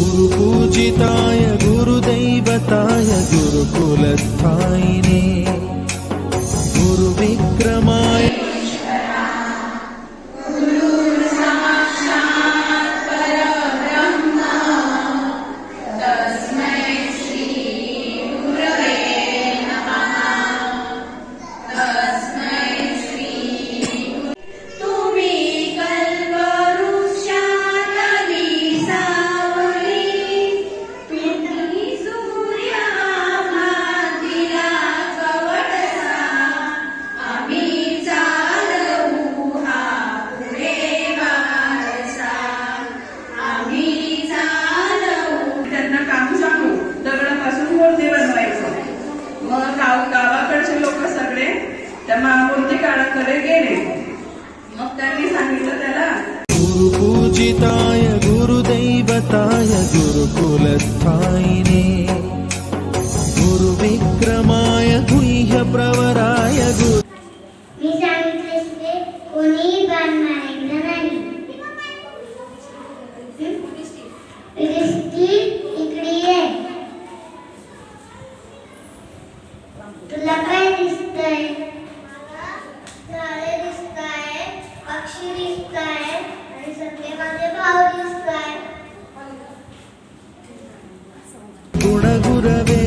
गुरुपूजिताय गुरुदैवताय गुरुकुलस्थायिने गुरुविक्रमाय त्या मा- मूर्तिकाराकडे गेले. मग त्यांनी सांगितलं त्याला गुरुपूजिताय गुरुदैवताय गुरुकुलस्थायिने. गुरुविक्रमाय गुह्यप्रवराय गुरु मी सांगितले ते कोणीही बाण मारायचं नाही? क्रिस्टी इकडे ये. तुला काय दिसतंय झाडे दिसताय पक्षी दिसताय आणि सगळे माझे भाऊ दिसताय. गुणगुरवे